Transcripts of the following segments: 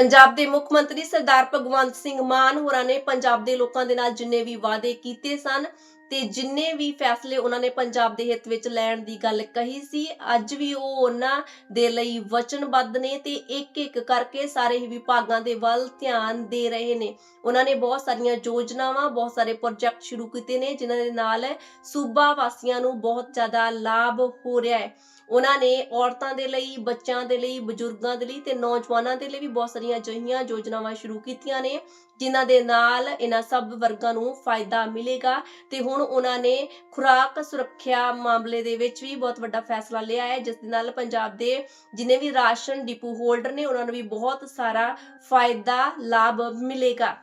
ਪੰਜਾਬ ਦੇ ਮੁੱਖ ਮੰਤਰੀ ਸਰਦਾਰ ਭਗਵੰਤ ਸਿੰਘ ਮਾਨ ਹੋਰਾਂ ਨੇ ਪੰਜਾਬ ਦੇ ਲੋਕਾਂ ਦੇ ਨਾਲ ਜਿੰਨੇ ਵੀ ਵਾਅਦੇ ਕੀਤੇ ਸਨ ਤੇ ਜਿੰਨੇ ਵੀ ਫੈਸਲੇ ਉਹਨਾਂ ਨੇ ਪੰਜਾਬ ਦੇ ਹਿੱਤ ਵਿੱਚ ਲੈਣ ਦੀ ਗੱਲ ਕਹੀ ਸੀ, ਅੱਜ ਵੀ ਉਹ ਉਹਨਾਂ ਦੇ ਲਈ ਵਚਨਬੱਧ ਨੇ ਤੇ ਇੱਕ ਇੱਕ ਕਰਕੇ ਸਾਰੇ ਹੀ ਵਿਭਾਗਾਂ ਦੇ ਵੱਲ ਧਿਆਨ ਦੇ ਰਹੇ ਨੇ। ਉਹਨਾਂ ਨੇ ਬਹੁਤ ਸਾਰੀਆਂ ਯੋਜਨਾਵਾਂ, ਬਹੁਤ ਸਾਰੇ ਪ੍ਰੋਜੈਕਟ ਸ਼ੁਰੂ ਕੀਤੇ ਨੇ, ਜਿਨ੍ਹਾਂ ਦੇ ਨਾਲ ਸੂਬਾ ਵਾਸੀਆਂ ਨੂੰ ਬਹੁਤ ਜ਼ਿਆਦਾ ਲਾਭ ਹੋ ਰਿਹਾ ਹੈ। ਉਹਨਾਂ ਨੇ ਔਰਤਾਂ ਦੇ ਲਈ, ਬੱਚਿਆਂ ਦੇ ਲਈ, ਬਜ਼ੁਰਗਾਂ ਦੇ ਲਈ ਤੇ ਨੌਜਵਾਨਾਂ ਦੇ ਲਈ ਵੀ ਬਹੁਤ ਸਾਰੀਆਂ ਅਜਿਹੀਆਂ ਯੋਜਨਾਵਾਂ ਸ਼ੁਰੂ ਕੀਤੀਆਂ ਨੇ, ਜਿਨ੍ਹਾਂ ਦੇ ਨਾਲ ਇਹਨਾਂ ਸਭ ਵਰਗਾਂ ਨੂੰ ਫਾਇਦਾ ਮਿਲੇਗਾ ਤੇ ਹੁਣ ਉਹਨਾਂ ਨੇ ਖੁਰਾਕ ਸੁਰੱਖਿਆ ਮਾਮਲੇ ਦੇ ਵਿੱਚ ਵੀ ਬਹੁਤ ਵੱਡਾ ਫੈਸਲਾ ਲਿਆ ਹੈ, ਜਿਸ ਦੇ ਨਾਲ ਪੰਜਾਬ ਦੇ ਜਿਨੇ ਵੀ ਰਾਸ਼ਨ ਡਿਪੂ ਹੋਲਡਰ ਨੇ ਉਹਨਾਂ ਨੂੰ ਵੀ ਬਹੁਤ ਸਾਰਾ ਫਾਇਦਾ, ਲਾਭ ਮਿਲੇਗਾ।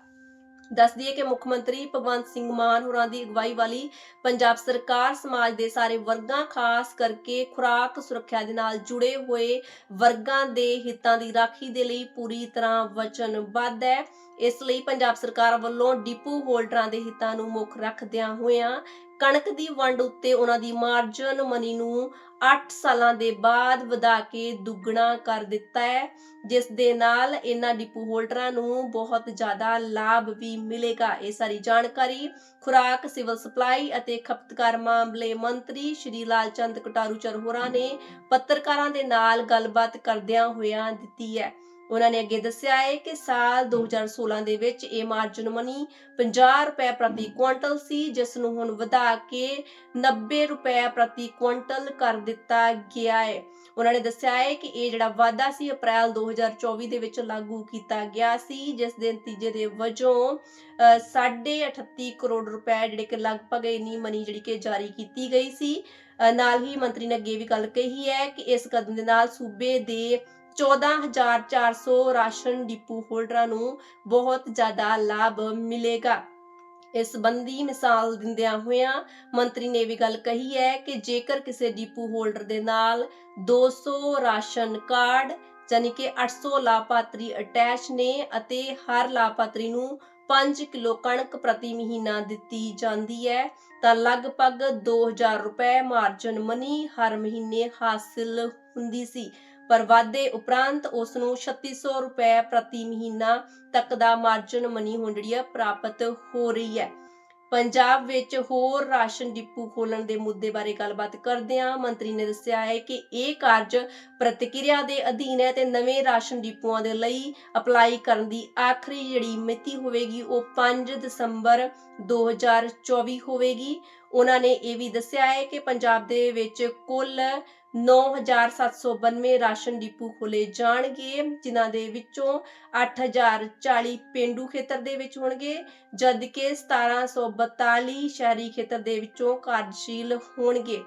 ਦੱਸ ਦਈਏ ਕਿ ਮੁੱਖ ਮੰਤਰੀ ਭਗਵੰਤ ਸਿੰਘ ਮਾਨ ਹੋਰਾਂ ਦੀ ਅਗਵਾਈ ਵਾਲੀ ਪੰਜਾਬ ਸਰਕਾਰ ਸਮਾਜ ਦੇ ਸਾਰੇ ਵਰਗਾਂ, ਖਾਸ ਕਰਕੇ ਖੁਰਾਕ ਸੁਰੱਖਿਆ ਦੇ ਨਾਲ ਜੁੜੇ ਹੋਏ ਵਰਗਾਂ ਦੇ ਹਿੱਤਾਂ ਦੀ ਰਾਖੀ ਦੇ ਲਈ ਪੂਰੀ ਤਰ੍ਹਾਂ ਵਚਨਬੱਧ ਹੈ। ਇਸ ਲਈ ਪੰਜਾਬ ਸਰਕਾਰ ਵੱਲੋਂ ਡਿਪੂ ਹੋਲਡਰਾਂ ਦੇ ਹਿੱਤਾਂ ਨੂੰ ਮੁੱਖ ਰੱਖਦਿਆਂ ਹੋਇਆਂ ਕਣਕ ਦੀ ਵੰਡ ਉੱਤੇ ਉਹਨਾਂ ਦੀ ਮਾਰਜਨ ਮਨੀ ਨੂੰ 8 ਸਾਲਾਂ ਦੇ ਬਾਅਦ ਵਧਾ ਕੇ ਦੁੱਗਣਾ ਕਰ ਦਿੱਤਾ ਹੈ, ਜਿਸ ਦੇ ਨਾਲ ਇਹਨਾਂ ਡਿਪੂ ਹੋਲਡਰਾਂ ਨੂੰ ਬਹੁਤ ਜ਼ਿਆਦਾ ਲਾਭ ਵੀ ਮਿਲੇਗਾ। ਇਹ ਸਾਰੀ ਜਾਣਕਾਰੀ ਖੁਰਾਕ, ਸਿਵਲ ਸਪਲਾਈ ਅਤੇ ਖਪਤਕਾਰ ਮਾਮਲੇ ਮੰਤਰੀ ਸ਼੍ਰੀ ਲਾਲ ਚੰਦ ਕਟਾਰੂ ਚਰਹੋਰਾ ਨੇ ਪੱਤਰਕਾਰਾਂ ਦੇ ਨਾਲ ਗੱਲਬਾਤ ਕਰਦਿਆਂ ਹੋਇਆਂ ਦਿੱਤੀ ਹੈ। ਉਹਨਾਂ ਨੇ ਅੱਗੇ ਦੱਸਿਆ ਹੈ ਕਿ ਸਾਲ 2016 ਦੇ ਵਿੱਚ ਇਹ ਮਾਰਜਨ ਮਨੀ 50 ਰੁਪਏ ਪ੍ਰਤੀ ਕੁਇੰਟਲ ਸੀ ਜਿਸ ਨੂੰ ਹੁਣ ਵਧਾ ਕੇ 90 ਰੁਪਏ ਪ੍ਰਤੀ ਕੁਇੰਟਲ ਕਰ ਦਿੱਤਾ ਗਿਆ ਹੈ। ਉਹਨਾਂ ਨੇ ਦੱਸਿਆ ਹੈ ਕਿ ਇਹ ਜਿਹੜਾ ਵਾਅਦਾ ਸੀ ਅਪ੍ਰੈਲ 2024 ਦੇ ਵਿੱਚ ਲਾਗੂ ਕੀਤਾ ਗਿਆ ਸੀ ਜਿਸ ਦੇ ਨਤੀਜੇ ਦੇ ਵਜੋਂ ਅ, ਸਾਢੇ 38 ਕਰੋੜ ਰੁਪਏ ਜਿਹੜੇ ਕਿ ਲਗਭਗ ਇਨੀ ਮਨੀ ਜਿਹੜੀ ਕਿ ਜਾਰੀ ਕੀਤੀ ਗਈ ਸੀ। ਨਾਲ ਹੀ ਮੰਤਰੀ ਨੇ ਅੱਗੇ ਵੀ ਗੱਲ ਕਹੀ ਹੈ ਕਿ ਇਸ ਕਦਮ ਦੇ ਨਾਲ ਸੂਬੇ ਦੇ 14400 ਰਾਸ਼ਨ ਡਿਪੂ ਹੋਲਡਰਾਂ ਨੂੰ ਬਹੁਤ ਜ਼ਿਆਦਾ ਲਾਭ ਮਿਲੇਗਾ। ਇਸ ਸੰਬੰਧੀ ਮਿਸਾਲ ਦਿੰਦਿਆਂ ਹੋਇਆਂ ਮੰਤਰੀ ਨੇ ਵੀ ਗੱਲ ਕਹੀ ਹੈ ਕਿ ਜੇਕਰ ਕਿਸੇ ਡਿਪੂ ਹੋਲਡਰ ਦੇ ਨਾਲ 200 ਰਾਸ਼ਨ ਕਾਰਡ ਯਾਨੀ ਕਿ 800 ਲਾਭਪਾਤਰੀ ਅਟੈਚ ਨੇ ਅਤੇ ਹਰ ਲਾਭਪਾਤਰੀ ਨੂੰ 5 ਕਿਲੋ ਕਣਕ ਪ੍ਰਤੀ ਮਹੀਨਾ ਦਿੱਤੀ ਜਾਂਦੀ ਹੈ, ਤਾਂ ਲਗਭਗ 2000 ਰੁਪਏ ਮਾਰਜਨ ਮਨੀ ਹਰ ਮਹੀਨੇ ਹਾਸਿਲ ਹੁੰਦੀ ਸੀ। ਪਰ ਵਾਧੇ ਉਪਰੰਤ ਉਸ ਨੂੰ 3600 ਰੁਪਏ ਪ੍ਰਤੀ ਮਹੀਨਾ ਤੱਕ ਦਾ ਮਾਰਜਨ ਮਨੀ ਹੁਣ ਆ ਪ੍ਰਾਪਤ ਹੋ ਰਹੀ ਹੈ। ਪੰਜਾਬ ਵਿੱਚ ਹੋਰ ਰਾਸ਼ਨ ਡਿਪੂ ਖੋਲਣ ਦੇ ਮੁੱਦੇ ਬਾਰੇ ਗੱਲਬਾਤ ਕਰਦਿਆਂ ਮੰਤਰੀ ਨੇ ਦੱਸਿਆ ਹੈ ਕਿ ਇਹ ਕਾਰਜ ਪ੍ਰਤੀਕਿਰਿਆ ਦੇ ਅਧੀਨ ਹੈ ਤੇ ਨਵੇਂ ਰਾਸ਼ਨ ਡਿਪੂਆਂ ਦੇ ਲਈ ਅਪਲਾਈ ਕਰਨ ਦੀ ਆਖਰੀ ਜਿਹੜੀ ਮਿਤੀ ਹੋਵੇਗੀ ਉਹ 5 ਦਸੰਬਰ 2024 ਹੋਵੇਗੀ। ਉਹਨਾਂ ਨੇ ਇਹ ਵੀ ਦੱਸਿਆ ਹੈ ਕਿ ਪੰਜਾਬ ਦੇ ਵਿੱਚ ਕੁੱਲ 9792 ਰਾਸ਼ਨ ਡਿਪੂ ਖੋਲੇ ਜਾਣਗੇ, ਜਿਨ੍ਹਾਂ ਦੇ ਵਿੱਚੋਂ 8040 ਪਿੰਡੂ ਖੇਤਰ ਦੇ ਵਿੱਚ ਹੋਣਗੇ ਜਦ 1742 ਸ਼ਹਿਰੀ ਖੇਤਰ ਦੇ ਵਿੱਚੋਂ ਕਾਰਜਸ਼ੀਲ ਹੋਣਗੇ।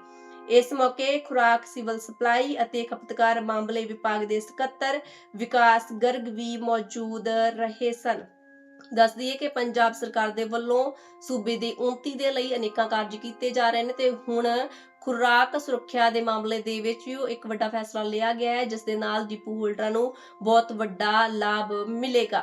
ਇਸ ਮੌਕੇ ਖੁਰਾਕ, ਸਿਵਲ ਸਪਲਾਈ ਅਤੇ ਖਪਤਕਾਰ ਮਾਮਲੇ ਵਿਭਾਗ ਦੇ ਸਕੱਤਰ ਵਿਕਾਸ ਗਰਗ ਵੀ ਮੌਜੂਦ ਰਹੇ ਸਨ। ਦੱਸ ਦਈਏ ਕਿ ਪੰਜਾਬ ਸਰਕਾਰ ਦੇ ਵੱਲੋਂ ਸੂਬੇ ਦੀ ਉਨਤੀ ਦੇ ਲਈ ਅਨੇਕਾਂ ਕਾਰਜ ਕੀਤੇ ਜਾ ਰਹੇ ਨੇ ਤੇ ਹੁਣ ਖੁਰਾਕ ਸੁਰੱਖਿਆ ਦੇ ਮਾਮਲੇ ਦੇ ਵਿੱਚ ਵੀ ਇੱਕ ਵੱਡਾ ਫੈਸਲਾ ਲਿਆ ਗਿਆ ਹੈ, ਜਿਸ ਦੇ ਨਾਲ ਡਿਪੂ ਹੋਲਡਰਾਂ ਨੂੰ ਬਹੁਤ ਵੱਡਾ ਲਾਭ ਮਿਲੇਗਾ।